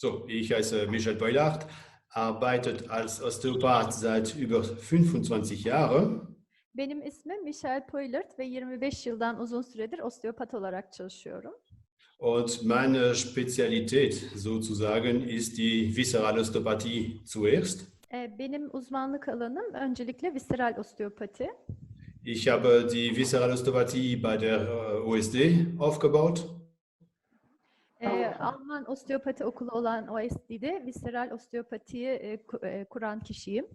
So, ich heiße Michel Beulaert, arbeitet als Osteopath seit über 25 Jahren. Benim ismim Michelle Poylert ve 25 yıldan uzun süredir osteopat olarak çalışıyorum. Und meine Spezialität sozusagen ist die Viszeralosteopathie zuerst. Ee, Benim uzmanlık alanım öncelikle visceral osteopati. Ich habe die Viszeralosteopathie bei der äh, OSD aufgebaut. Ee, Alman osteopati okulu olan OSD'de visceral osteopatiyi e, ku- e, kuran kişiyim.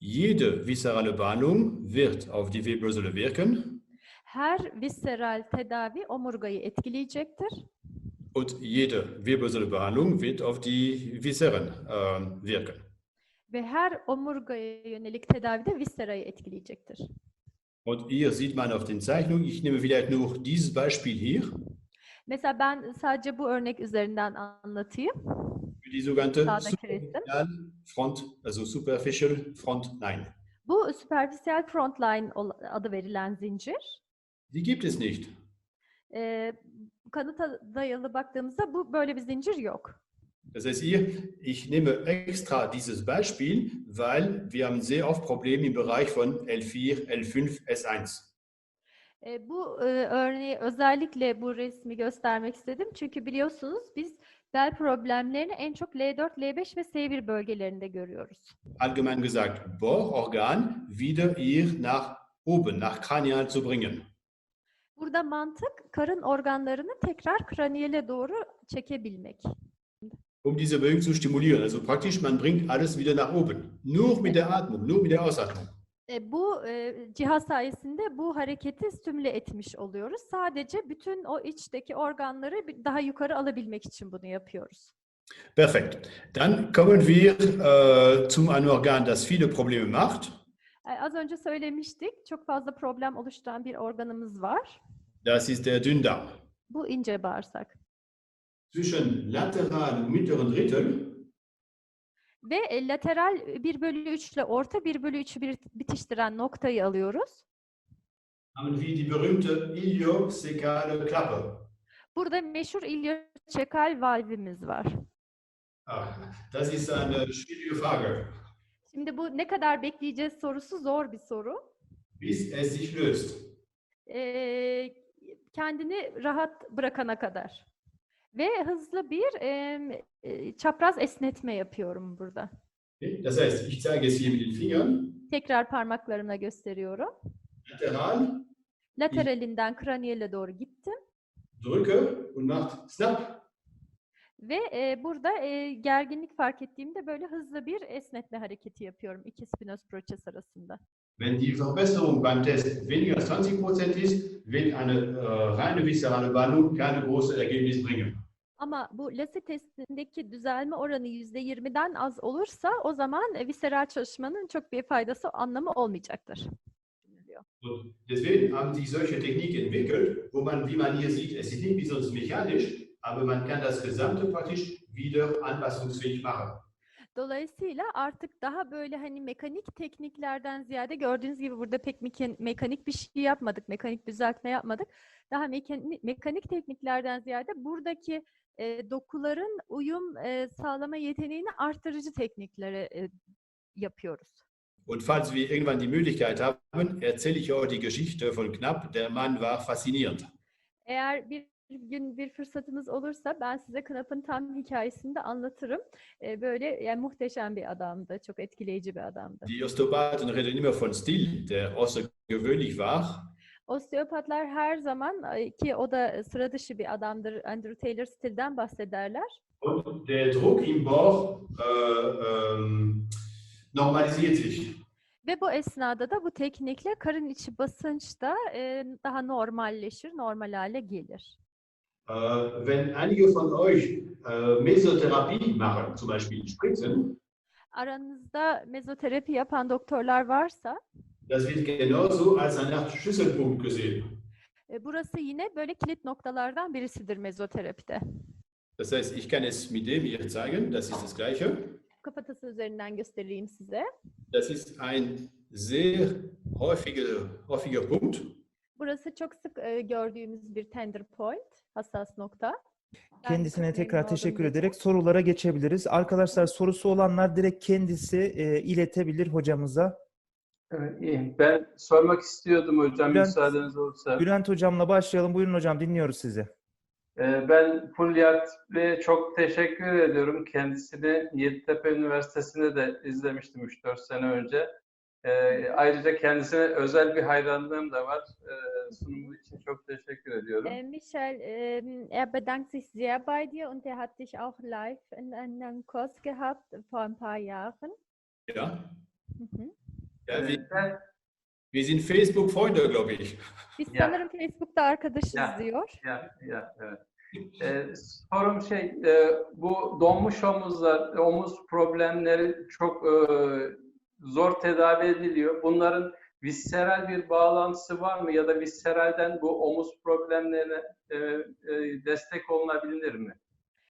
Jede viszerale Behandlung wird auf die Wirbelsäule wirken Her visceral tedavi omurgayı etkileyecektir und jede Wirbelsäulebehandlung wird auf die Viszeren ähm, wirken. ve her omurgaya yönelik tedavi de viscerayı etkileyecektir. Und hier sieht man auf den Zeichnungen, ich nehme vielleicht nur dieses Beispiel hier, Mesela ben sadece bu örnek üzerinden anlatayım. für die sogenannte superficial Front, also superficial Frontline. Bu superficial frontline ol- adı verilen zincir. Die gibt es nicht. Ee, kanıta dayalı baktığımızda bu böyle bir zincir yok. Das heißt hier, ich nehme extra dieses Beispiel, weil wir haben sehr oft Probleme im Bereich von L4, L5, S1. Ee, bu e, örneği özellikle bu resmi göstermek istedim. Çünkü biliyorsunuz biz bel problemlerini en çok L4, L5 ve S1 bölgelerinde görüyoruz. Allgemein gesagt, Bohrorgan wieder hier nach oben, nach Kranial zu bringen. Burada mantık karın organlarını tekrar kraniyele doğru çekebilmek. um diese Bewegung zu stimulieren. Also praktisch, man bringt alles wieder nach oben. Nur mit der Atmung, nur mit der Ausatmung. E, bu e, cihaz sayesinde bu hareketi stimüle etmiş oluyoruz. Sadece bütün o içteki organları daha yukarı alabilmek için bunu yapıyoruz. Perfekt. Dann kommen wir äh, zum einem Organ, das viele Probleme macht. E, az önce söylemiştik, çok fazla problem oluşturan bir organımız var. Das ist der Dünndarm. Bu ince bağırsak. Zwischen lateral und mittleren Drittel Ve e, lateral 1 bölü 3 ile orta 1 bölü 3'ü bir, bitiştiren noktayı alıyoruz. haben wir die berühmte iliozekale Klappe. Burada meşhur ilioçekal valvimiz var. Ah, das ist eine schwierige Frage. Şimdi bu ne kadar bekleyeceğiz sorusu zor bir soru. Bis es sich löst. Ee, kendini rahat bırakana kadar. Ve hızlı bir e, çapraz esnetme yapıyorum burada. Das heißt, ich zeige es hier mit den Fingern. Tekrar parmaklarımla gösteriyorum. Lateral, Lateralinden kraniyele doğru gittim. drücke und macht snap. Ve e, burada e, gerginlik fark ettiğimde böyle hızlı bir esnetme hareketi yapıyorum iki spinoz proçes arasında. Wenn die Verbesserung beim Test weniger als 20% ist, wird eine äh, reine viszerale Behandlung keine große Ergebnis bringen. Ama bu LASI testindeki düzelme oranı %20'den az olursa o zaman e, visceral çalışmanın çok bir faydası, anlamı olmayacaktır. Und deswegen haben sich solche Techniken entwickelt, wo man, wie man hier sieht, es ist nicht sonst mechanisch, aber man kann das Gesamte praktisch wieder anpassungsfähig machen. Dolayısıyla artık daha böyle hani mekanik tekniklerden ziyade gördüğünüz gibi burada pek mekan- mekanik bir şey yapmadık, mekanik düzeltme yapmadık. Daha mekanik, mekanik tekniklerden ziyade buradaki e, dokuların uyum e, sağlama yeteneğini arttırıcı teknikleri e, yapıyoruz. Und falls wir irgendwann die Möglichkeit haben, erzähle ich auch die Geschichte von Knapp. Der Mann war faszinierend. Eğer bir gün bir fırsatımız olursa ben size Knapp'ın tam hikayesini de anlatırım. E, böyle yani muhteşem bir adamdı, çok etkileyici bir adamdı. Die Osteopathen reden immer von Stil, der außergewöhnlich war. Osteopatlar her zaman e, ki o da sıra dışı bir adamdır. Andrew Taylor Still'den bahsederler. Und der Druck im Bauch äh, ähm, normalisiert sich. Ve bu esnada da bu teknikle karın içi basınç da e, daha normalleşir, normal hale gelir. Äh, wenn einige von euch äh, Mesotherapie machen, zum Beispiel Spritzen, Aranızda mezoterapi yapan doktorlar varsa das wird genauso als eine Art Schlüsselpunkt gesehen. e, burası yine böyle kilit noktalardan birisidir mezoterapide. Das heißt, ich kann es mit dem hier zeigen, das ist das Gleiche. Kafatası üzerinden göstereyim size. Das ist ein sehr häufiger, häufiger Punkt. Burası çok sık e, gördüğümüz bir tender point, hassas nokta. Kendisine çok tekrar teşekkür ederek sorulara geçebiliriz. Arkadaşlar sorusu olanlar direkt kendisi e, iletebilir hocamıza. Evet, iyi. Ben sormak istiyordum hocam Bülent- müsaadeniz olursa. Bülent hocamla başlayalım. Buyurun hocam dinliyoruz sizi. Ben Fulyat Bey'e çok teşekkür ediyorum. Kendisini Yeditepe Üniversitesi'nde de izlemiştim 3-4 sene önce. Ee, ayrıca kendisine özel bir hayranlığım da var. Ee, sunumu için çok teşekkür ediyorum. Äh, Michael, ähm, er bedankt sich sehr bei dir und er hat dich auch live in einem Kurs gehabt vor ein paar Jahren. Ja, Mhm. ja wir, ben, wir sind Facebook-Freunde, glaube ich. Biz Ya. sanırım Facebook'ta arkadaşız Ya. diyor. ya, ya, evet. Ee, sorum şey, e, bu donmuş omuzlar, omuz problemleri çok e, zor tedavi ediliyor. Bunların visceral bir bağlantısı var mı ya da visceralden bu omuz problemlerine e, e, destek olunabilir mi?